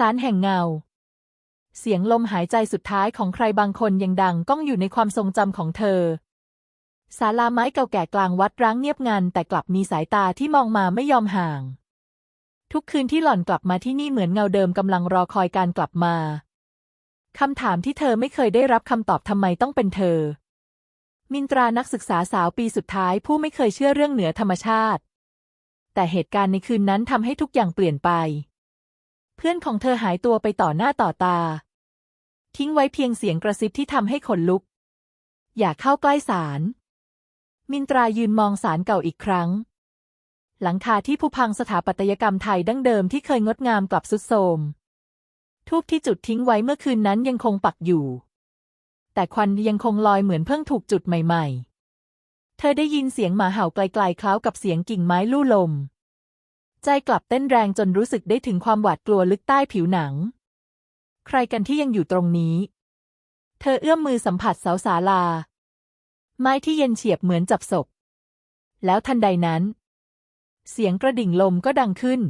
สารแห่งเงา เสียงลมหายใจสุดท้ายของใครบางคนยังดังก้องอยู่ในความทรงจำของเธอศาลาไม้เก่าแก่กลางวัดร้างเงียบงันแต่กลับมีสายตาที่มองมาไม่ยอมห่าง ทุกคืนที่หล่อนกลับมาที่นี่เหมือนเงาเดิมกำลังรอคอยการกลับมาคำถามที่เธอไม่เคยได้รับคำตอบทำไมต้องเป็นเธอ มินตรานักศึกษาสาวปีสุดท้ายผู้ไม่เคยเชื่อเรื่องเหนือธรรมชาติ แต่เหตุการณ์ในคืนนั้นทำให้ทุกอย่างเปลี่ยนไป เพื่อนของเธอหายตัวไปต่อหน้าต่อตา ทิ้งไว้เพียงเสียงกระซิบที่ทำให้ขนลุก อย่าเข้าใกล้ศาลมินตรายืนมองศาลเก่าอีกครั้ง หลังคาที่ผุพังสถาปัตยกรรมไทยดั้งเดิมที่เคยงดงามกลับสุดโทมทูบที่จุดทิ้งไว้เมื่อคืนนั้นยังคงปักอยู่ แต่ควันยังคงลอยเหมือนเพิ่งถูกจุดใหม่ ๆ เธอได้ยินเสียงหมาเห่าไกลๆคล้ากับเสียงกิ่งไม้ลู่ลม ใจกลับเต้นแรงจนรู้สึกได้ถึงความหวาดกลัวลึกใต้ผิวหนัง ใครกันที่ยังอยู่ตรงนี้ เธอเอื้อมมือสัมผัสเสาศาลา ไม้ที่เย็นเฉียบเหมือนจับศพ แล้วทันใดนั้น เสียงกระดิ่งลมก็ดังขึ้น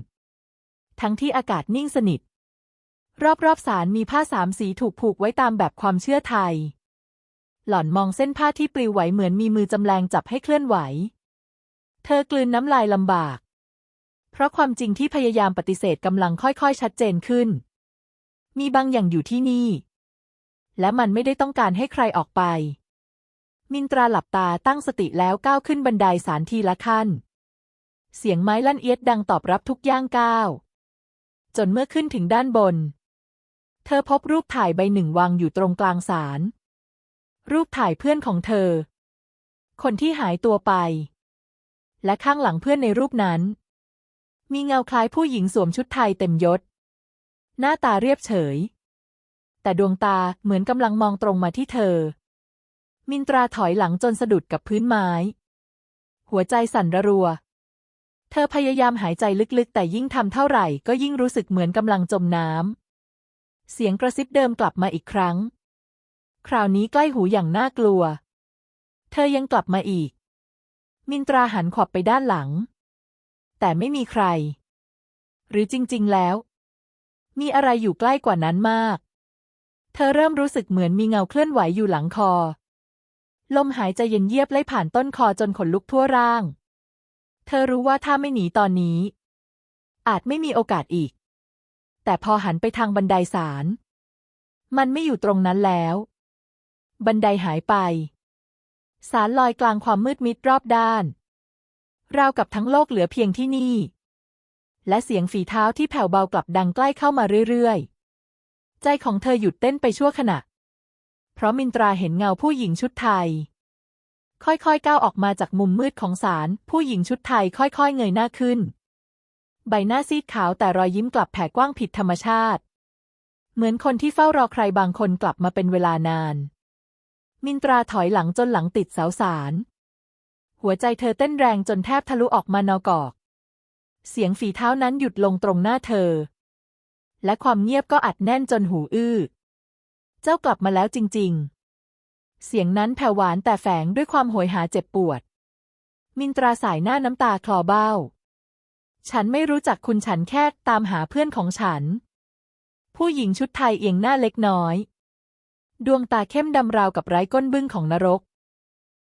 ทั้งที่อากาศนิ่งสนิท รอบๆศาลมีผ้าสามสีถูกผูกไว้ตามแบบความเชื่อไทย หล่อนมองเส้นผ้าที่ปลิวไหวเหมือนมีมือจำแรงจับให้เคลื่อนไหว เธอกลืนน้ำลายลำบาก เพราะความจริงที่พยายามปฏิเสธกำลังค่อยๆ ชัดเจนขึ้น มีบางอย่างอยู่ที่นี่ และมันไม่ได้ต้องการให้ใครออกไป มินตราหลับตาตั้งสติแล้วก้าวขึ้นบันไดศาลทีละขั้น เสียงไม้ลั่นเอียดดังตอบรับทุกย่างก้าว จนเมื่อขึ้นถึงด้านบน เธอพบรูปถ่ายใบหนึ่งวางอยู่ตรงกลางศาลรูปถ่ายเพื่อนของเธอ คนที่หายตัวไป และข้างหลังเพื่อนในรูปนั้น มีเงาคล้ายผู้หญิงสวมชุดไทยเต็มยศ หน้าตาเรียบเฉย แต่ดวงตาเหมือนกำลังมองตรงมาที่เธอ มินตราถอยหลังจนสะดุดกับพื้นไม้ หัวใจสั่นระรัว เธอพยายามหายใจลึกๆ แต่ยิ่งทำเท่าไหร่ก็ยิ่งรู้สึกเหมือนกำลังจมน้ำ เสียงกระซิบเดิมกลับมาอีกครั้ง คราวนี้ใกล้หูอย่างน่ากลัว เธอยังกลับมาอีก มินตราหันขวับไปด้านหลัง แต่ไม่มีใคร หรือจริง ๆ แล้ว มีอะไรอยู่ใกล้กว่านั้นมาก เธอเริ่มรู้สึกเหมือนมีเงาเคลื่อนไหวอยู่หลังคอ ลมหายใจเย็นเยียบไล่ผ่านต้นคอจนขนลุกทั่วร่าง เธอรู้ว่าถ้าไม่หนีตอนนี้ อาจไม่มีโอกาสอีก แต่พอหันไปทางบันไดศาลมันไม่อยู่ตรงนั้นแล้ว บันไดหายไปศาลลอยกลางความมืดมิดรอบด้าน ราวกับทั้งโลกเหลือเพียงที่นี่ และเสียงฝีเท้าที่แผ่วเบากลับดังใกล้เข้ามาเรื่อยๆ ใจของเธอหยุดเต้นไปชั่วขณะ เพราะมินตราเห็นเงาผู้หญิงชุดไทย ค่อยๆก้าวออกมาจากมุมมืดของศาลผู้หญิงชุดไทยค่อยๆเงยหน้าขึ้น ใบหน้าซีดขาวแต่รอยยิ้มกลับแผ่กว้างผิดธรรมชาติ เหมือนคนที่เฝ้ารอใครบางคนกลับมาเป็นเวลานาน มินตราถอยหลังจนหลังติดเสาสาร หัวใจเธอเต้นแรงจนแทบทะลุออกมานอกอก เสียงฝีเท้านั้นหยุดลงตรงหน้าเธอ และความเงียบก็อัดแน่นจนหูอื้อ เจ้ากลับมาแล้วจริง ๆ เสียงนั้นแผ่วหวานแต่แฝงด้วยความโหยหาเจ็บปวด มินตราสายหน้าน้ำตาคลอเบ้า ฉันไม่รู้จักคุณฉันแค่ตามหาเพื่อนของฉัน ผู้หญิงชุดไทยเอียงหน้าเล็กน้อย ดวงตาเข้มดำราวกับไร้ก้นบึ้งของนรก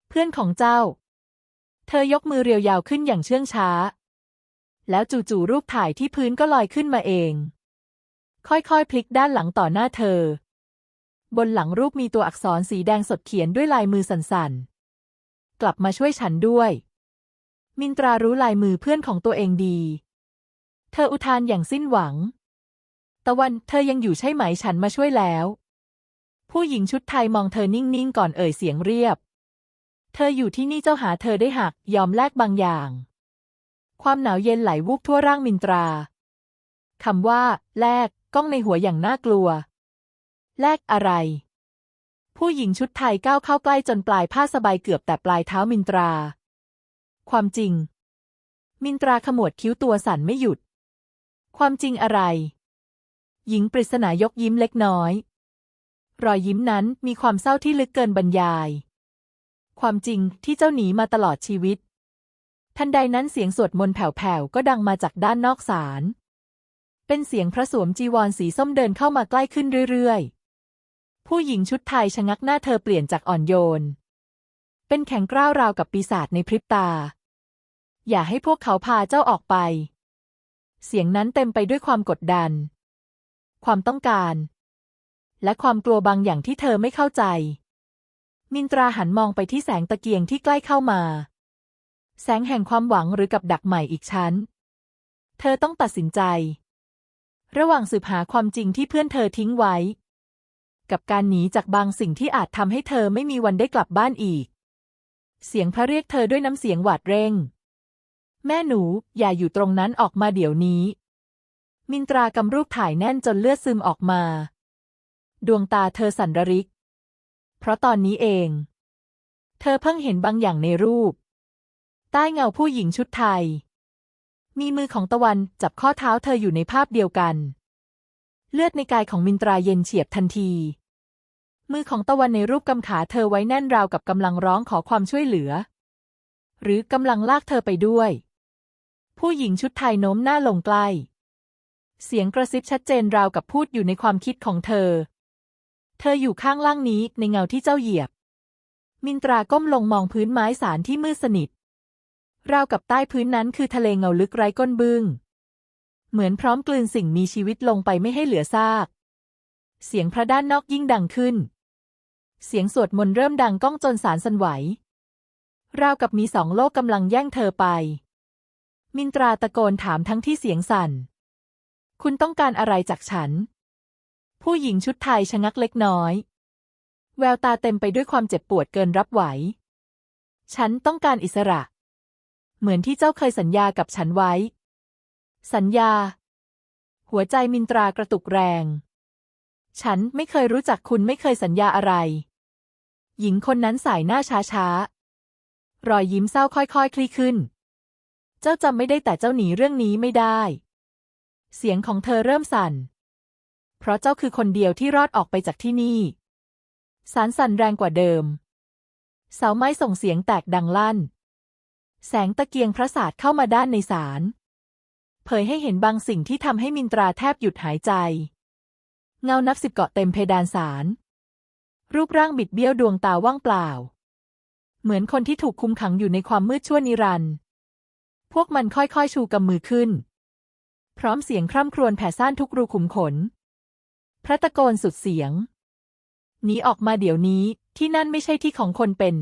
เพื่อนของเจ้า เธอยกมือเรียวยาวขึ้นอย่างเชื่องช้า แล้วจู่ๆรูปถ่ายที่พื้นก็ลอยขึ้นมาเอง ค่อยๆ พลิกด้านหลังต่อหน้าเธอ บนหลังรูปมีตัวอักษรสีแดงสดเขียนด้วยลายมือสั่นๆ กลับมาช่วยฉันด้วย มินตรารู้ลายมือเพื่อนของตัวเองดี เธออุทานอย่างสิ้นหวัง ตะวันเธอยังอยู่ใช่ไหมฉันมาช่วยแล้ว ผู้หญิงชุดไทยมองเธอนิ่งๆ ก่อนเอ่ยเสียงเรียบ เธออยู่ที่นี่เจ้าหาเธอได้หัก ยอมแลกบางอย่าง ความหนาวเย็นไหลวูบทั่วร่างมินตราคำว่า แลกก้องในหัวอย่างน่ากลัว แลกอะไร ผู้หญิงชุดไทยก้าวเข้าใกล้จนปลายผ้าสบายเกือบแต่ปลายเท้ามินตรา ความจริง มินตราขมวดคิ้วตัวสั่นไม่หยุด ความจริงอะไร หญิงปริศนายกยิ้มเล็กน้อย รอยยิ้มนั้นมีความเศร้าที่ลึกเกินบรรยาย ความจริงที่เจ้าหนีมาตลอดชีวิต ทันใดนั้นเสียงสวดมนต์แผ่วๆก็ดังมาจากด้านนอกศาล เป็นเสียงพระสวมจีวรสีส้มเดินเข้ามาใกล้ขึ้นเรื่อยๆ ผู้หญิงชุดไทยชะงักหน้าเธอเปลี่ยนจากอ่อนโยน เป็นแข็งกร้าวราวกับปีศาจในพริบตา อย่าให้พวกเขาพาเจ้าออกไป เสียงนั้นเต็มไปด้วยความกดดัน ความต้องการ และความกลัวบางอย่างที่เธอไม่เข้าใจ มินตราหันมองไปที่แสงตะเกียงที่ใกล้เข้ามา แสงแห่งความหวังหรือกับดักใหม่อีกชั้น เธอต้องตัดสินใจ ระหว่างสืบหาความจริงที่เพื่อนเธอทิ้งไว้ กับการหนีจากบางสิ่งที่อาจทำให้เธอไม่มีวันได้กลับบ้านอีก เสียงพระเรียกเธอด้วยน้ำเสียงหวาดเร่ง แม่หนูอย่าอยู่ตรงนั้นออกมาเดี๋ยวนี้ มินตรากำรูปถ่ายแน่นจนเลือดซึมออกมา ดวงตาเธอสั่นระริก เพราะตอนนี้เอง เธอเพิ่งเห็นบางอย่างในรูป ใต้เงาผู้หญิงชุดไทย มีมือของตะวันจับข้อเท้าเธออยู่ในภาพเดียวกัน เลือดในกายของมินตราเย็นเฉียบทันที มือของตะวันในรูปกำขาเธอไว้แน่นราวกับกำลังร้องขอความช่วยเหลือ หรือกำลังลากเธอไปด้วย ผู้หญิงชุดไทยโน้มหน้าลงใกล้เสียงกระซิบชัดเจนราวกับพูดอยู่ในความคิดของเธอ เธออยู่ข้างล่างนี้ในเงาที่เจ้าเหยียบ มินตราก้มลงมองพื้นไม้สารที่มืดสนิท ราวกับใต้พื้นนั้นคือทะเลเงาลึกไร้ก้นบึง้ง เหมือนพร้อมกลืนสิ่งมีชีวิตลงไปไม่ให้เหลือซาก เสียงพระด้านนอกยิ่งดังขึ้น เสียงสวดมนต์เริ่มดังก้องจนสารสันไหว ราวกับมีสองโลกกำลังแย่งเธอไป มินตราตะโกนถามทั้งที่เสียงสั่น คุณต้องการอะไรจากฉัน ผู้หญิงชุดไทยชะงักเล็กน้อย แววตาเต็มไปด้วยความเจ็บปวดเกินรับไหว ฉันต้องการอิสระ เหมือนที่เจ้าเคยสัญญากับฉันไว้ สัญญา หัวใจมินตรากระตุกแรง ฉันไม่เคยรู้จักคุณไม่เคยสัญญาอะไร หญิงคนนั้นสายหน้าช้าๆรอยยิ้มเศร้าค่อยๆคลี่ขึ้น เจ้าจำไม่ได้แต่เจ้าหนีเรื่องนี้ไม่ได้ เสียงของเธอเริ่มสั่น เพราะเจ้าคือคนเดียวที่รอดออกไปจากที่นี่ สารสั่นแรงกว่าเดิม เสาไม้ส่งเสียงแตกดังลั่น แสงตะเกียงพระศาสตร์เข้ามาด้านในศาล เผยให้เห็นบางสิ่งที่ทำให้มินตราแทบหยุดหายใจ เงานับสิบเกาะเต็มเพดานศาล รูปร่างบิดเบี้ยวดวงตาว่างเปล่า เหมือนคนที่ถูกคุมขังอยู่ในความมืดชั่วนิรันดร์พวกมันค่อยๆชูกำมือขึ้น พร้อมเสียงคร่ำครวญแผ่ซ่านทุกรูขุมขน พระตะโกนสุดเสียง หนีออกมาเดี๋ยวนี้ที่นั่นไม่ใช่ที่ของคนเป็น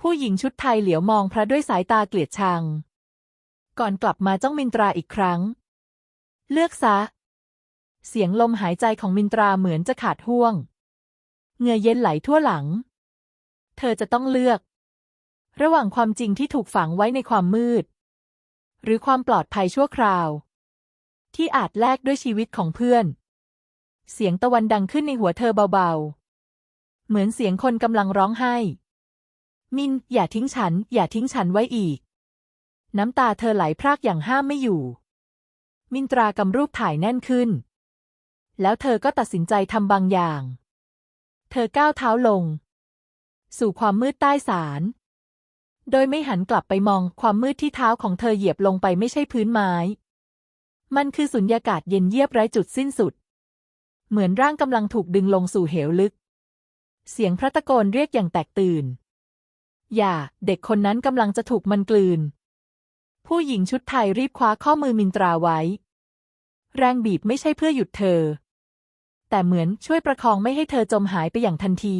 ผู้หญิงชุดไทยเหลียวมองพระด้วยสายตาเกลียดชัง ก่อนกลับมาจ้องมินตราอีกครั้ง เลือกซะ เสียงลมหายใจของมินตราเหมือนจะขาดห่วงเงื่อเย็นไหลทั่วหลัง เธอจะต้องเลือก ระหว่างความจริงที่ถูกฝังไว้ในความมืด หรือความปลอดภัยชั่วคราว ที่อาจแลกด้วยชีวิตของเพื่อน เสียงตะวันดังขึ้นในหัวเธอเบาๆ เหมือนเสียงคนกำลังร้องไห้ มิน อย่าทิ้งฉัน อย่าทิ้งฉันไว้อีก น้ำตาเธอไหลพรากอย่างห้ามไม่อยู่ มินตรากำรูปถ่ายแน่นขึ้น แล้วเธอก็ตัดสินใจทำบางอย่าง เธอก้าวเท้าลง สู่ความมืดใต้ศาลโดยไม่หันกลับไปมองความมืดที่เท้าของเธอเหยียบลงไปไม่ใช่พื้นไม้ มันคือสุญญากาศเย็นเยียบไร้จุดสิ้นสุด เหมือนร่างกำลังถูกดึงลงสู่เหวลึก เสียงพระตะโกนเรียกอย่างแตกตื่น อย่า เด็กคนนั้นกำลังจะถูกมันกลืน ผู้หญิงชุดไทยรีบคว้าข้อมือมินตราไว้ แรงบีบไม่ใช่เพื่อหยุดเธอ แต่เหมือนช่วยประคองไม่ให้เธอจมหายไปอย่างทันที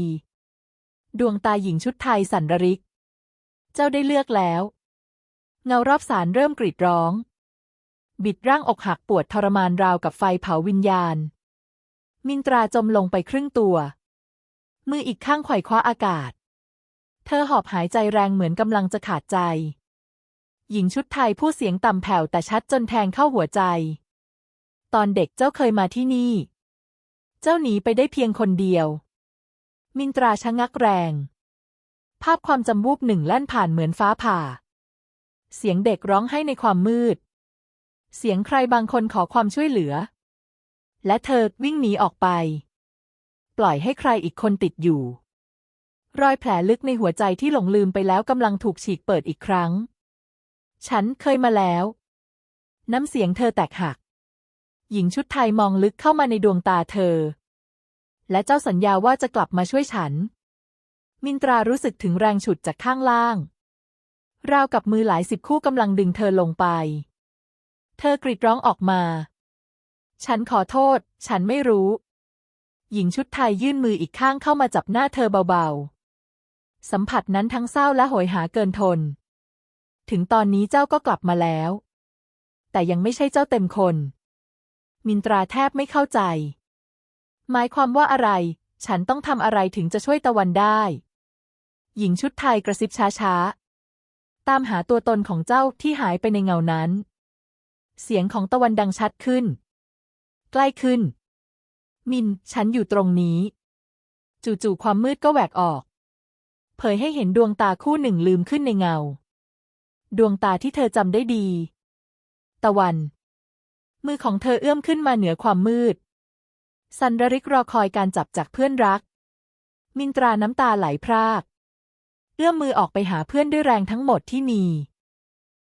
ดวงตาหญิงชุดไทยสั่นระริก เจ้าได้เลือกแล้ว เงารอบสารเริ่มกรีดร้อง บิดร่างอกหักปวดทรมานราวกับไฟเผาวิญญาณ มินตราจมลงไปครึ่งตัว มืออีกข้างไขว่คว้าอากาศ เธอหอบหายใจแรงเหมือนกำลังจะขาดใจ หญิงชุดไทยพูดเสียงต่ำแผ่วแต่ชัดจนแทงเข้าหัวใจ ตอนเด็กเจ้าเคยมาที่นี่ เจ้าหนีไปได้เพียงคนเดียว มินตราชะงักแรง ภาพความจำวูบหนึ่งแล่นผ่านเหมือนฟ้าผ่า เสียงเด็กร้องให้ในความมืด เสียงใครบางคนขอความช่วยเหลือ และเธอวิ่งหนีออกไป ปล่อยให้ใครอีกคนติดอยู่ รอยแผลลึกในหัวใจที่หลงลืมไปแล้วกำลังถูกฉีกเปิดอีกครั้ง ฉันเคยมาแล้ว น้ำเสียงเธอแตกหัก หญิงชุดไทยมองลึกเข้ามาในดวงตาเธอ และเจ้าสัญญาว่าจะกลับมาช่วยฉัน มินตรารู้สึกถึงแรงฉุดจากข้างล่าง ราวกับมือหลายสิบคู่กำลังดึงเธอลงไป เธอกรีดร้องออกมา ฉันขอโทษ ฉันไม่รู้ หญิงชุดไทยยื่นมืออีกข้างเข้ามาจับหน้าเธอเบาๆ สัมผัสนั้นทั้งเศร้าและโหยหาเกินทน ถึงตอนนี้เจ้าก็กลับมาแล้ว แต่ยังไม่ใช่เจ้าเต็มคน มินตราแทบไม่เข้าใจ หมายความว่าอะไร ฉันต้องทำอะไรถึงจะช่วยตะวันได้ หญิงชุดไทยกระซิบช้าๆ ตามหาตัวตนของเจ้าที่หายไปในเงานั้น เสียงของตะวันดังชัดขึ้น ใกล้ขึ้น มิน ฉันอยู่ตรงนี้ จู่ๆความมืดก็แหวกออก เผยให้เห็นดวงตาคู่หนึ่งลืมขึ้นในเงา ดวงตาที่เธอจำได้ดี ตะวัน มือของเธอเอื้อมขึ้นมาเหนือความมืดสันดริกรอคอยการจับจากเพื่อนรัก มินตราน้ำตาไหลพราก เอื้อมมือออกไปหาเพื่อนด้วยแรงทั้งหมดที่มี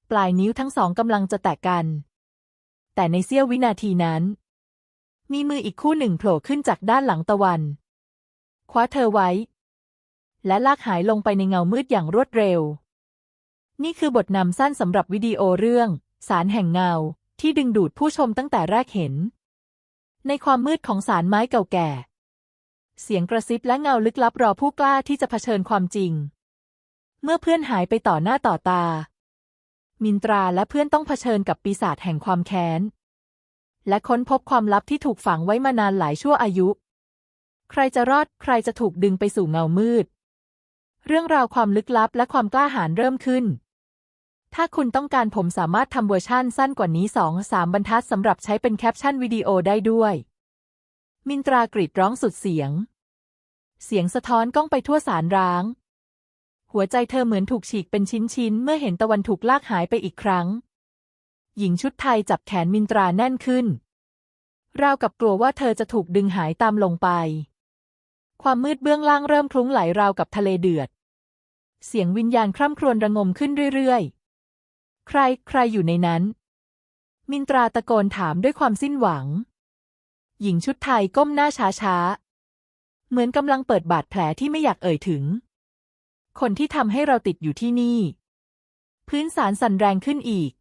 ปลายนิ้วทั้งสองกำลังจะแตกกันแต่ในเสี้ยววินาทีนั้น มีมืออีกคู่หนึ่งโผล่ขึ้นจากด้านหลังตะวัน คว้าเธอไว้ และลากหายลงไปในเงามืดอย่างรวดเร็ว นี่คือบทนำสั้นสำหรับวิดีโอเรื่อง สารแห่งเงาที่ดึงดูดผู้ชมตั้งแต่แรกเห็น ในความมืดของสารไม้เก่าแก่ เสียงกระซิบและเงาลึกลับรอผู้กล้าที่จะเผชิญความจริง เมื่อเพื่อนหายไปต่อหน้าต่อตา มินตราและเพื่อนต้องเผชิญกับปีศาจแห่งความแค้น และค้นพบความลับที่ถูกฝังไว้มานานหลายชั่วอายุ ใครจะรอดใครจะถูกดึงไปสู่เงามืด เรื่องราวความลึกลับและความกล้าหาญเริ่มขึ้น ถ้าคุณต้องการผมสามารถทำเวอร์ชั่นสั้นกว่านี้สองสามบรรทัดสำหรับใช้เป็นแคปชั่นวิดีโอได้ด้วย มินตรากรีดร้องสุดเสียง เสียงสะท้อนก้องไปทั่วสารร้าง หัวใจเธอเหมือนถูกฉีกเป็นชิ้นๆเมื่อเห็นตะวันถูกลากหายไปอีกครั้ง หญิงชุดไทยจับแขนมินตราแน่นขึ้น ราวกับกลัวว่าเธอจะถูกดึงหายตามลงไป ความมืดเบื้องล่างเริ่มคลุ้งไหลราวกับทะเลเดือด เสียงวิญญาณคร่ำครวญระงมขึ้นเรื่อยๆ ใครใครอยู่ในนั้น มินตราตะโกนถามด้วยความสิ้นหวัง หญิงชุดไทยก้มหน้าช้าๆ เหมือนกำลังเปิดบาดแผลที่ไม่อยากเอ่ยถึง คนที่ทำให้เราติดอยู่ที่นี่ พื้นสารสั่นแรงขึ้นอีก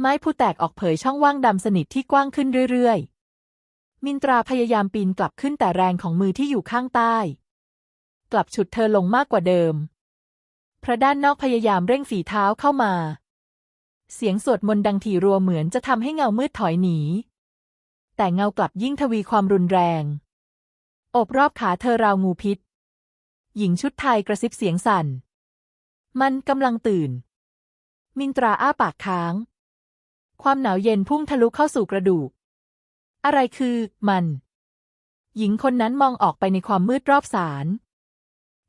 ไม้ผู้แตกออกเผยช่องว่างดำสนิทที่กว้างขึ้นเรื่อยๆ มินตราพยายามปีนกลับขึ้นแต่แรงของมือที่อยู่ข้างใต้ กลับฉุดเธอลงมากกว่าเดิม พระด้านนอกพยายามเร่งฝีเท้าเข้ามา เสียงสวดมนต์ดังถี่รัวเหมือนจะทำให้เงามืดถอยหนี แต่เงากลับยิ่งทวีความรุนแรง อบรอบขาเธอราวงูพิษ หญิงชุดไทยกระซิบเสียงสั่น มันกำลังตื่น มินตราอ้าปากค้าง ความหนาวเย็นพุ่งทะลุเข้าสู่กระดูก อะไรคือมัน หญิงคนนั้นมองออกไปในความมืดรอบศาล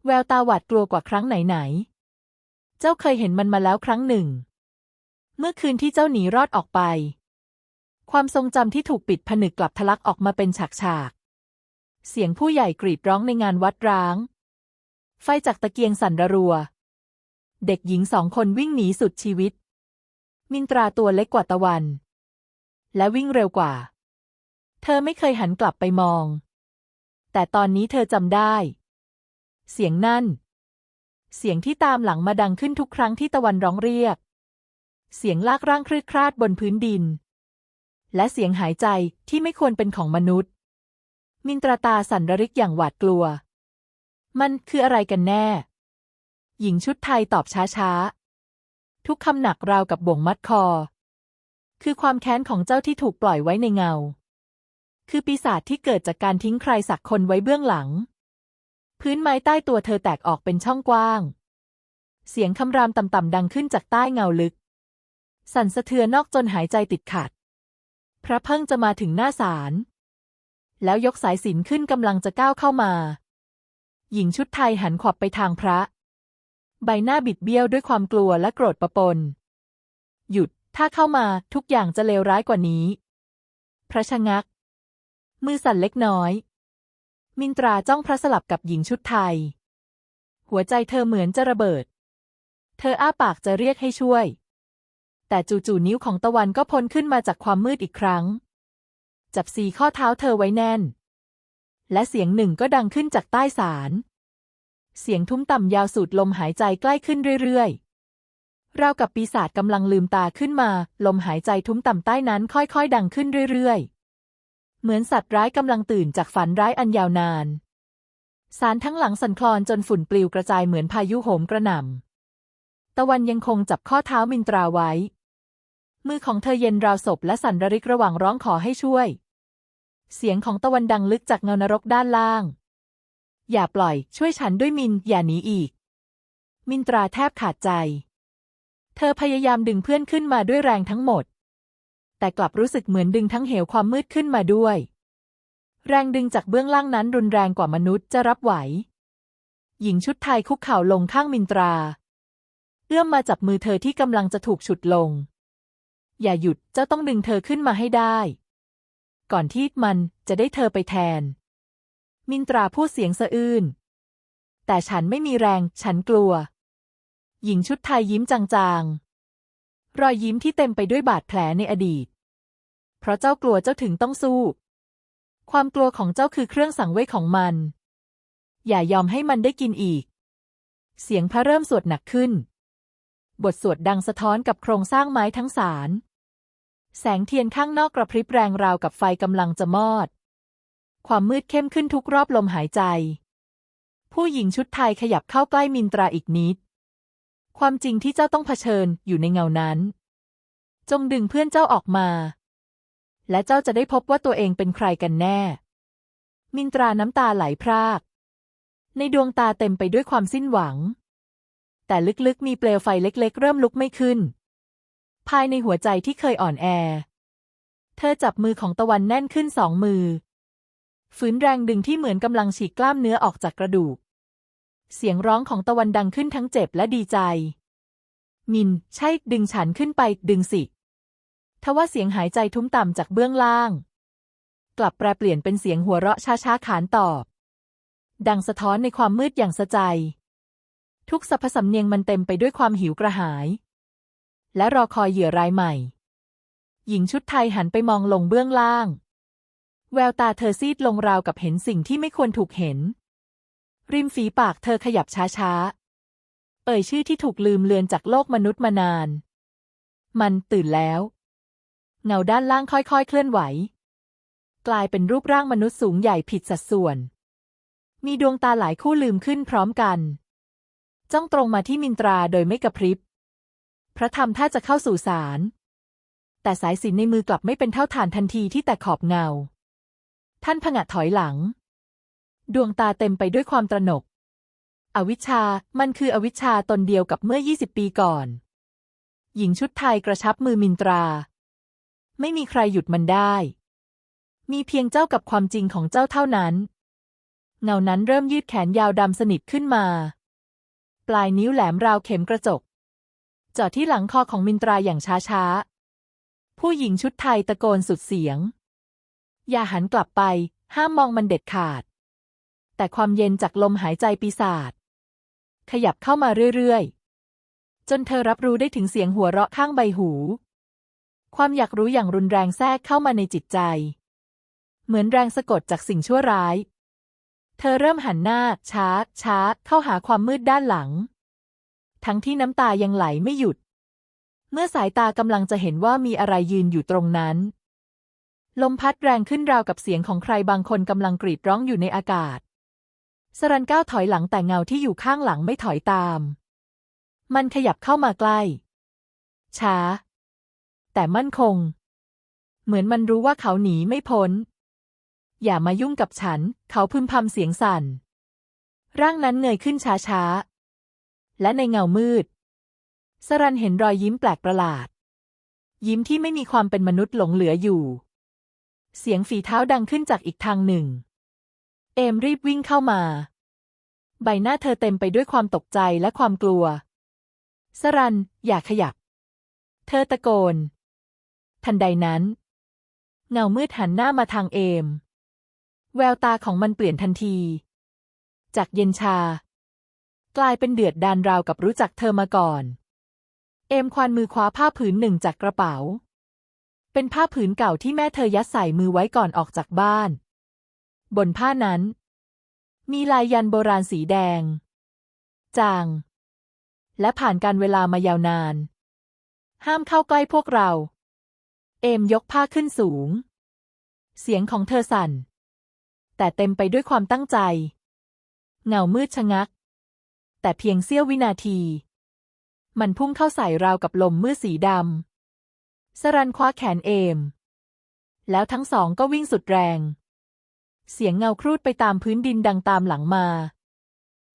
แววตาหวาดกลัวกว่าครั้งไหนๆ เจ้าเคยเห็นมันมาแล้วครั้งหนึ่ง เมื่อคืนที่เจ้าหนีรอดออกไป ความทรงจำที่ถูกปิดผนึกกลับทะลักออกมาเป็นฉากๆ เสียงผู้ใหญ่กรีดร้องในงานวัดร้าง ไฟจากตะเกียงสั่นระรัว เด็กหญิงสองคนวิ่งหนีสุดชีวิต มินตราตัวเล็กกว่าตะวัน และวิ่งเร็วกว่า เธอไม่เคยหันกลับไปมอง แต่ตอนนี้เธอจำได้ เสียงนั่น เสียงที่ตามหลังมาดังขึ้นทุกครั้งที่ตะวันร้องเรียก เสียงลากร่างคลืดคลาดบนพื้นดิน และเสียงหายใจที่ไม่ควรเป็นของมนุษย์ มินตราตาสั่นระริกอย่างหวาดกลัว มันคืออะไรกันแน่ หญิงชุดไทยตอบช้าๆ ทุกคำหนักราวกับบ่วงมัดคอ คือความแค้นของเจ้าที่ถูกปล่อยไว้ในเงา คือปีศาจที่เกิดจากการทิ้งใครสักคนไว้เบื้องหลัง พื้นไม้ใต้ตัวเธอแตกออกเป็นช่องกว้าง เสียงคำรามต่ำๆดังขึ้นจากใต้เงาลึก สั่นสะเทือนนอกจนหายใจติดขัด พระเพิ่งจะมาถึงหน้าศาลแล้วยกสายสินขึ้นกำลังจะก้าวเข้ามา หญิงชุดไทยหันขวับไปทางพระ ใบหน้าบิดเบี้ยวด้วยความกลัวและโกรธประปน หยุด ถ้าเข้ามาทุกอย่างจะเลวร้ายกว่านี้ พระชะงัก มือสั่นเล็กน้อย มินตราจ้องพระสลับกับหญิงชุดไทย หัวใจเธอเหมือนจะระเบิด เธออ้าปากจะเรียกให้ช่วย แต่จู่ๆนิ้วของตะวันก็พ้นขึ้นมาจากความมืดอีกครั้ง จับสีข้อเท้าเธอไว้แน่น และเสียงหนึ่งก็ดังขึ้นจากใต้ศาล เสียงทุ้มต่ำยาวสูดลมหายใจใกล้ขึ้นเรื่อยๆ ราวกับปีศาจกำลังลืมตาขึ้นมา ลมหายใจทุ้มต่ำใต้นั้นค่อยๆ ดังขึ้นเรื่อยๆ เหมือนสัตว์ร้ายกำลังตื่นจากฝันร้ายอันยาวนาน สารทั้งหลังสั่นคลอนจนฝุ่นปลิวกระจายเหมือนพายุโหมกระหน่ำ ตะวันยังคงจับข้อเท้ามินตราไว้ มือของเธอเย็นราวศพและสั่นระริกระหว่างร้องขอให้ช่วย เสียงของตะวันดังลึกจากเงานรกด้านล่าง อย่าปล่อย ช่วยฉันด้วยมิน อย่าหนีอีก มินตราแทบขาดใจ เธอพยายามดึงเพื่อนขึ้นมาด้วยแรงทั้งหมด แต่กลับรู้สึกเหมือนดึงทั้งเหวความมืดขึ้นมาด้วย แรงดึงจากเบื้องล่างนั้นรุนแรงกว่ามนุษย์จะรับไหว หญิงชุดไทยคุกเข่าลงข้างมินตรา เอื้อมมาจับมือเธอที่กำลังจะถูกฉุดลง อย่าหยุดเจ้าต้องดึงเธอขึ้นมาให้ได้ ก่อนที่มันจะได้เธอไปแทน มินตราพูดเสียงสะอื้น แต่ฉันไม่มีแรง ฉันกลัว หญิงชุดไทยยิ้มจางๆ รอยยิ้มที่เต็มไปด้วยบาดแผลในอดีต เพราะเจ้ากลัวเจ้าถึงต้องสู้ ความกลัวของเจ้าคือเครื่องสังเวยของมัน อย่ายอมให้มันได้กินอีก เสียงพระเริ่มสวดหนักขึ้น บทสวดดังสะท้อนกับโครงสร้างไม้ทั้งสาร แสงเทียนข้างนอกกระพริบแรงราวกับไฟกำลังจะมอด ความมืดเข้มขึ้นทุกรอบลมหายใจ ผู้หญิงชุดไทยขยับเข้าใกล้มินตราอีกนิด ความจริงที่เจ้าต้องเผชิญอยู่ในเงานั้น จงดึงเพื่อนเจ้าออกมา และเจ้าจะได้พบว่าตัวเองเป็นใครกันแน่ มินตราน้ำตาไหลพราก ในดวงตาเต็มไปด้วยความสิ้นหวัง แต่ลึกๆมีเปลวไฟเล็กๆ เริ่มลุกไม่ขึ้น ภายในหัวใจที่เคยอ่อนแอ เธอจับมือของตะวันแน่นขึ้นสองมือ ฝืนแรงดึงที่เหมือนกำลังฉีกกล้ามเนื้อออกจากกระดูก เสียงร้องของตะวันดังขึ้นทั้งเจ็บและดีใจ มิน ใช่ ดึงฉันขึ้นไป ดึงสิ ทว่าเสียงหายใจทุ้มต่ำจากเบื้องล่าง กลับแปลเปลี่ยนเป็นเสียงหัวเราะช้าๆขานตอบ ดังสะท้อนในความมืดอย่างสะใจ ทุกสรรพสำเนียงมันเต็มไปด้วยความหิวกระหาย และรอคอยเหยื่อรายใหม่ หญิงชุดไทยหันไปมองลงเบื้องล่าง แววตาเธอซีดลงราวกับเห็นสิ่งที่ไม่ควรถูกเห็น ริมฝีปากเธอขยับช้าๆ เอ่ยชื่อที่ถูกลืมเลือนจากโลกมนุษย์มานาน มันตื่นแล้ว เงาด้านล่างค่อยๆ เคลื่อนไหว กลายเป็นรูปร่างมนุษย์สูงใหญ่ผิดสัดส่วน มีดวงตาหลายคู่ลืมขึ้นพร้อมกัน จ้องตรงมาที่มินตราโดยไม่กระพริบ พระธรรมถ้าจะเข้าสู่ศาลแต่สายสินในมือกลับไม่เป็นเท่าฐานทันทีที่แตกขอบเงา ท่านผงะถอยหลัง ดวงตาเต็มไปด้วยความตระหนก อวิชชา มันคืออวิชชาตนเดียวกับเมื่อ 20 ปีก่อน หญิงชุดไทยกระชับมือมินตรา ไม่มีใครหยุดมันได้ มีเพียงเจ้ากับความจริงของเจ้าเท่านั้น เงานั้นเริ่มยืดแขนยาวดำสนิทขึ้นมา ปลายนิ้วแหลมราวเข็มกระจกจาะที่หลังคอของมินตราอย่างช้าๆ ผู้หญิงชุดไทยตะโกนสุดเสียง อย่าหันกลับไป ห้ามมองมันเด็ดขาด แต่ความเย็นจากลมหายใจปีศาจขยับเข้ามาเรื่อยๆ จนเธอรับรู้ได้ถึงเสียงหัวเราะข้างใบหู ความอยากรู้อย่างรุนแรงแทรกเข้ามาในจิตใจ เหมือนแรงสะกดจากสิ่งชั่วร้าย เธอเริ่มหันหน้า ช้า ช้า เข้าหาความมืดด้านหลัง ทั้งที่น้ำตายังไหลไม่หยุด เมื่อสายตากำลังจะเห็นว่ามีอะไรยืนอยู่ตรงนั้น ลมพัดแรงขึ้นราวกับเสียงของใครบางคนกำลังกรีดร้องอยู่ในอากาศ สรันก้าวถอยหลังแต่เงาที่อยู่ข้างหลังไม่ถอยตาม มันขยับเข้ามาใกล้ ช้า แต่มั่นคง เหมือนมันรู้ว่าเขาหนีไม่พ้น อย่ามายุ่งกับฉัน เขาพึมพำเสียงสั่น ร่างนั้นเงยขึ้นช้าๆ และในเงามืด สรันเห็นรอยยิ้มแปลกประหลาด ยิ้มที่ไม่มีความเป็นมนุษย์หลงเหลืออยู่ เสียงฝีเท้าดังขึ้นจากอีกทางหนึ่ง เอมรีบวิ่งเข้ามา ใบหน้าเธอเต็มไปด้วยความตกใจและความกลัว สรัน อย่าขยับ เธอตะโกน ทันใดนั้น เงามืดหันหน้ามาทางเอม แววตาของมันเปลี่ยนทันที จากเย็นชา กลายเป็นเดือดดานราวกับรู้จักเธอมาก่อน เอมควานมือคว้าผ้าผืนหนึ่งจากกระเป๋า เป็นผ้าผืนเก่าที่แม่เธอยัดใส่มือไว้ก่อนออกจากบ้าน บนผ้านั้น มีลายยันโบราณสีแดง จาง และผ่านการเวลามายาวนาน ห้ามเข้าใกล้พวกเรา เอมยกผ้าขึ้นสูง เสียงของเธอสั่น แต่เต็มไปด้วยความตั้งใจ เงามืดชะงัก แต่เพียงเสี้ยววินาที มันพุ่งเข้าใส่ราวกับลมมืดสีดำ สรันคว้าแขนเอม แล้วทั้งสองก็วิ่งสุดแรง เสียงเงาครูดไปตามพื้นดินดังตามหลังมา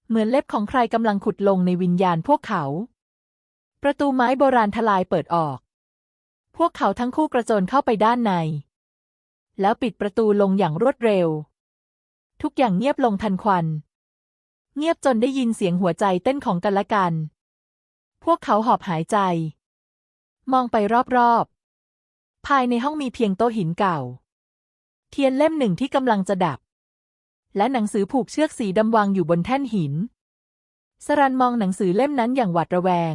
เหมือนเล็บของใครกำลังขุดลงในวิญญาณพวกเขา ประตูไม้โบราณทลายเปิดออก พวกเขาทั้งคู่กระโจนเข้าไปด้านใน แล้วปิดประตูลงอย่างรวดเร็ว ทุกอย่างเงียบลงทันควัน เงียบจนได้ยินเสียงหัวใจเต้นของกันและกัน พวกเขาหอบหายใจ มองไปรอบๆ ภายในห้องมีเพียงโต๊ะหินเก่า เทียนเล่มหนึ่งที่กำลังจะดับ และหนังสือผูกเชือกสีดำวางอยู่บนแท่นหิน สรันมองหนังสือเล่มนั้นอย่างหวาดระแวง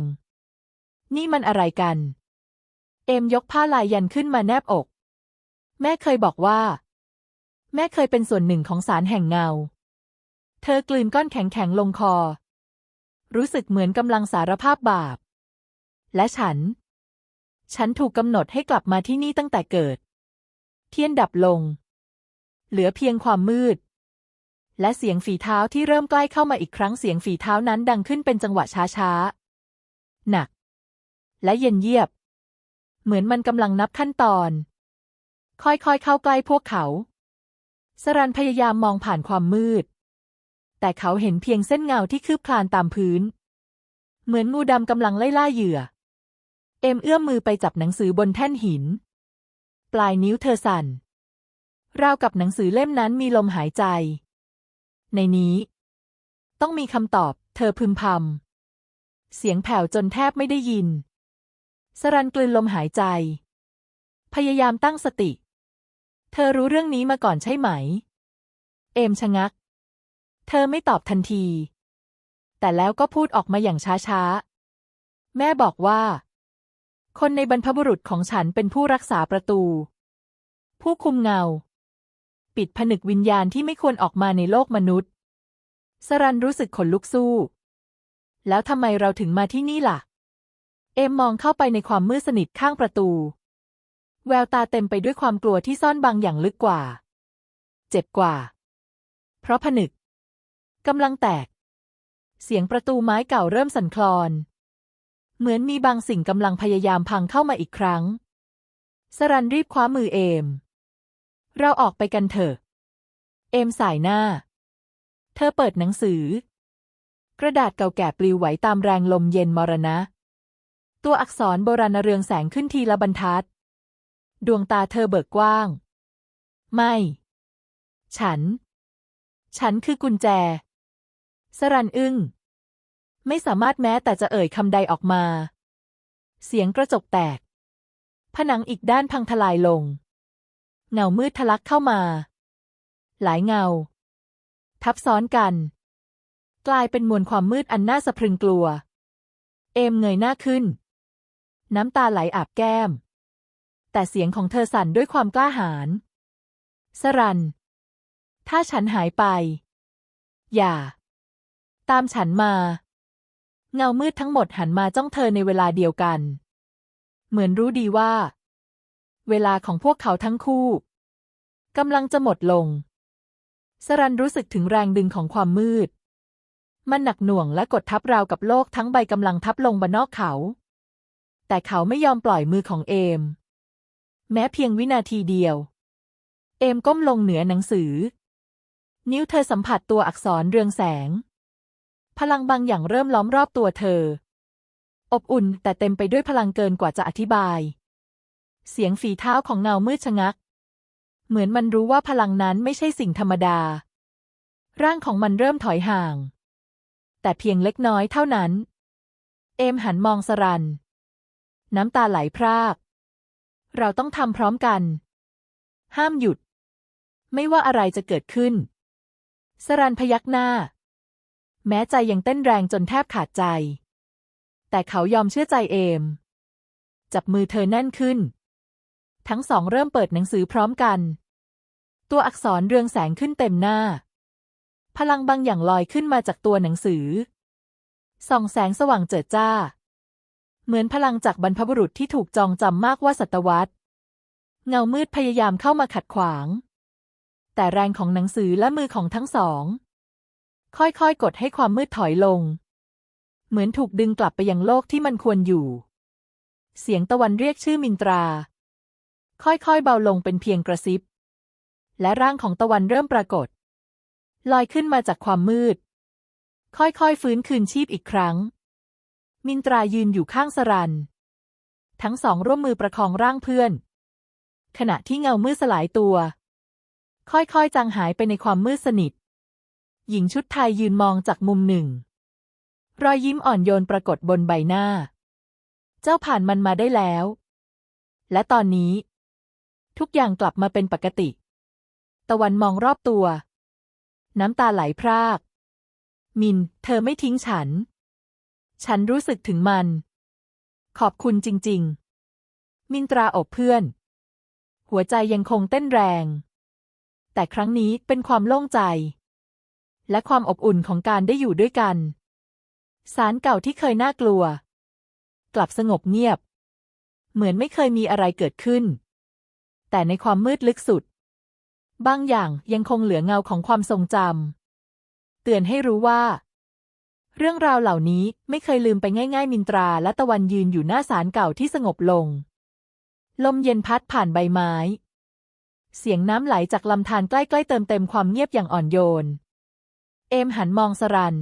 นี่มันอะไรกัน เอมยกผ้าลายยันขึ้นมาแนบอก แม่เคยบอกว่า แม่เคยเป็นส่วนหนึ่งของสารแห่งเงา เธอกลืนก้อนแข็งๆลงคอ รู้สึกเหมือนกำลังสารภาพบาปและฉัน ฉันถูกกำหนดให้กลับมาที่นี่ตั้งแต่เกิด เทียนดับลง เหลือเพียงความมืด และเสียงฝีเท้าที่เริ่มใกล้เข้ามาอีกครั้งเสียงฝีเท้านั้นดังขึ้นเป็นจังหวะช้าๆ หนัก และเย็นเยียบ เหมือนมันกำลังนับขั้นตอน ค่อยๆเข้าใกล้พวกเขา สรันพยายามมองผ่านความมืด แต่เขาเห็นเพียงเส้นเงาที่คืบคลานตามพื้น เหมือนงูดำกำลังไล่ล่าเหยื่อ เอ็มเอื้อมมือไปจับหนังสือบนแท่นหิน ปลายนิ้วเธอสั่น ราวกับหนังสือเล่มนั้นมีลมหายใจ ในนี้ ต้องมีคำตอบ เธอพึมพำ เสียงแผ่วจนแทบไม่ได้ยิน สรันกลืนลมหายใจ พยายามตั้งสติ เธอรู้เรื่องนี้มาก่อนใช่ไหม เอมชะงัก เธอไม่ตอบทันที แต่แล้วก็พูดออกมาอย่างช้าๆ แม่บอกว่า คนในบรรพบุรุษของฉันเป็นผู้รักษาประตู ผู้คุมเงา ปิดผนึกวิญญาณที่ไม่ควรออกมาในโลกมนุษย์ สรันรู้สึกขนลุกสู้ แล้วทำไมเราถึงมาที่นี่ล่ะ เอมมองเข้าไปในความมืดสนิทข้างประตู แววตาเต็มไปด้วยความกลัวที่ซ่อนบางอย่างลึกกว่า เจ็บกว่า เพราะผนึกกำลังแตก เสียงประตูไม้เก่าเริ่มสั่นคลอน เหมือนมีบางสิ่งกำลังพยายามพังเข้ามาอีกครั้ง สรันรีบคว้ามือเอม เราออกไปกันเถอะ เอมสายหน้า เธอเปิดหนังสือ กระดาษเก่าแก่ปลิวไหวตามแรงลมเย็นมรณะ ตัวอักษรโบราณเรืองแสงขึ้นทีละบรรทัด ดวงตาเธอเบิกกว้าง ไม่ ฉัน ฉันคือกุญแจ สรันอึ้ง ไม่สามารถแม้แต่จะเอ่ยคำใดออกมา เสียงกระจกแตก ผนังอีกด้านพังทลายลง เงามืดทะลักเข้ามา หลายเงา ทับซ้อนกัน กลายเป็นมวลความมืดอันน่าสะพรึงกลัว เอมเงยหน้าขึ้น น้ำตาไหลอาบแก้ม แต่เสียงของเธอสั่นด้วยความกล้าหาญสรัน ถ้าฉันหายไป อย่า ตามฉันมา เงามืดทั้งหมดหันมาจ้องเธอในเวลาเดียวกัน เหมือนรู้ดีว่า เวลาของพวกเขาทั้งคู่กำลังจะหมดลง สรันรู้สึกถึงแรงดึงของความมืด มันหนักหน่วงและกดทับราวกับโลกทั้งใบกำลังทับลงบนนอกเขา แต่เขาไม่ยอมปล่อยมือของเอม แม้เพียงวินาทีเดียว เอมก้มลงเหนือหนังสือ นิ้วเธอสัมผัสตัวอักษรเรืองแสง พลังบางอย่างเริ่มล้อมรอบตัวเธอ อบอุ่นแต่เต็มไปด้วยพลังเกินกว่าจะอธิบาย เสียงฝีเท้าของเงามืดชะงัก เหมือนมันรู้ว่าพลังนั้นไม่ใช่สิ่งธรรมดา ร่างของมันเริ่มถอยห่าง แต่เพียงเล็กน้อยเท่านั้น เอมหันมองสรัน น้ำตาไหลพราก เราต้องทำพร้อมกัน ห้ามหยุด ไม่ว่าอะไรจะเกิดขึ้น สรันพยักหน้า แม้ใจยังเต้นแรงจนแทบขาดใจ แต่เขายอมเชื่อใจเอม จับมือเธอแน่นขึ้น ทั้งสองเริ่มเปิดหนังสือพร้อมกัน ตัวอักษรเรืองแสงขึ้นเต็มหน้า พลังบางอย่างลอยขึ้นมาจากตัวหนังสือ ส่องแสงสว่างเจิดจ้า เหมือนพลังจากบรรพบุรุษที่ถูกจองจำมากว่าศตวรรษ เงามืดพยายามเข้ามาขัดขวาง แต่แรงของหนังสือและมือของทั้งสอง ค่อยๆ กดให้ความมืดถอยลง เหมือนถูกดึงกลับไปยังโลกที่มันควรอยู่ เสียงตะวันเรียกชื่อมินตรา ค่อยๆ เบาลงเป็นเพียงกระซิบ และร่างของตะวันเริ่มปรากฏ ลอยขึ้นมาจากความมืด ค่อยๆ ฟื้นคืนชีพอีกครั้ง มินตรายืนอยู่ข้างสรัน ทั้งสองร่วมมือประคองร่างเพื่อน ขณะที่เงามืดสลายตัว ค่อยๆ จางหายไปในความมืดสนิท หญิงชุดไทยยืนมองจากมุมหนึ่ง รอยยิ้มอ่อนโยนปรากฏบนใบหน้า เจ้าผ่านมันมาได้แล้ว และตอนนี้ ทุกอย่างกลับมาเป็นปกติ ตะวันมองรอบตัว น้ำตาไหลพราก มิน เธอไม่ทิ้งฉัน ฉันรู้สึกถึงมัน ขอบคุณจริง ๆ มินตราอบเพื่อน หัวใจยังคงเต้นแรง แต่ครั้งนี้เป็นความโล่งใจ และความอบอุ่นของการได้อยู่ด้วยกัน สารเก่าที่เคยน่ากลัว กลับสงบเงียบ เหมือนไม่เคยมีอะไรเกิดขึ้น แต่ในความมืดลึกสุด บางอย่างยังคงเหลือเงาของความทรงจำเตือนให้รู้ว่า เรื่องราวเหล่านี้ไม่เคยลืมไปง่ายๆ มินตราและตะวันยืนอยู่หน้าศาลเก่าที่สงบลง ลมเย็นพัดผ่านใบไม้ เสียงน้ำไหลจากลำธารใกล้ๆเติมเต็มความเงียบอย่างอ่อนโยน อมหันมองสรัน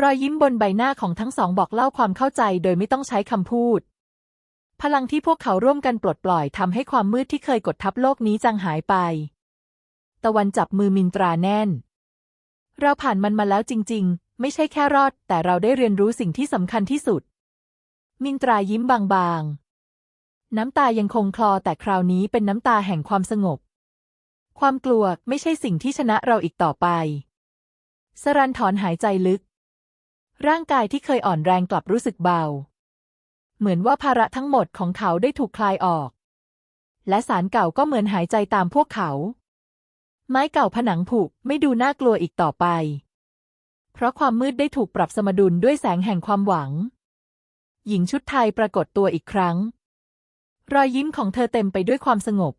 รอยยิ้มบนใบหน้าของทั้งสองบอกเล่าความเข้าใจโดยไม่ต้องใช้คำพูด พลังที่พวกเขาร่วมกันปลดปล่อยทำให้ความมืดที่เคยกดทับโลกนี้จางหายไป ตะวันจับมือมินตราแน่น เราผ่านมันมาแล้วจริง ๆ ไม่ใช่แค่รอด แต่เราได้เรียนรู้สิ่งที่สำคัญที่สุด มินตรายิ้มบางๆ น้ำตายังคงคลอแต่คราวนี้เป็นน้ำตาแห่งความสงบความกลัวไม่ใช่สิ่งที่ชนะเราอีกต่อไป สรันถอนหายใจลึก ร่างกายที่เคยอ่อนแรงกลับรู้สึกเบา เหมือนว่าภาระทั้งหมดของเขาได้ถูกคลายออก และสารเก่าก็เหมือนหายใจตามพวกเขา ไม้เก่าผนังผุไม่ดูน่ากลัวอีกต่อไป เพราะความมืดได้ถูกปรับสมดุลด้วยแสงแห่งความหวัง หญิงชุดไทยปรากฏตัวอีกครั้ง รอยยิ้มของเธอเต็มไปด้วยความสงบ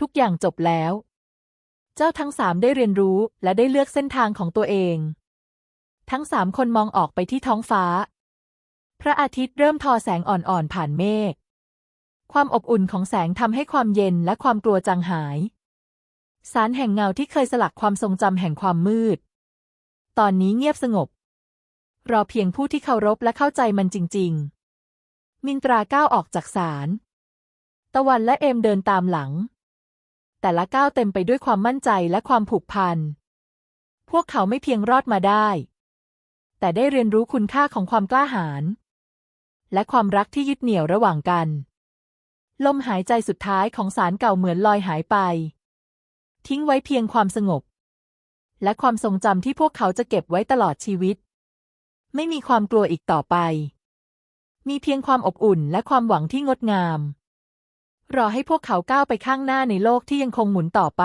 ทุกอย่างจบแล้ว เจ้าทั้งสามได้เรียนรู้และได้เลือกเส้นทางของตัวเอง ทั้งสามคนมองออกไปที่ท้องฟ้า พระอาทิตย์เริ่มทอแสงอ่อนๆผ่านเมฆ ความอบอุ่นของแสงทำให้ความเย็นและความกลัวจางหาย สารแห่งเงาที่เคยสลักความทรงจำแห่งความมืด ตอนนี้เงียบสงบ รอเพียงผู้ที่เคารพและเข้าใจมันจริง ๆ มินตราก้าวออกจากศาลตะวันและเอมเดินตามหลัง แต่ละก้าวเต็มไปด้วยความมั่นใจและความผูกพัน พวกเขาไม่เพียงรอดมาได้ แต่ได้เรียนรู้คุณค่าของความกล้าหาญและความรักที่ยึดเหนี่ยวระหว่างกัน ลมหายใจสุดท้ายของสารเก่าเหมือนลอยหายไป ทิ้งไว้เพียงความสงบ และความทรงจำที่พวกเขาจะเก็บไว้ตลอดชีวิต ไม่มีความกลัวอีกต่อไป มีเพียงความอบอุ่นและความหวังที่งดงาม รอให้พวกเขาก้าวไปข้างหน้าในโลกที่ยังคงหมุนต่อไป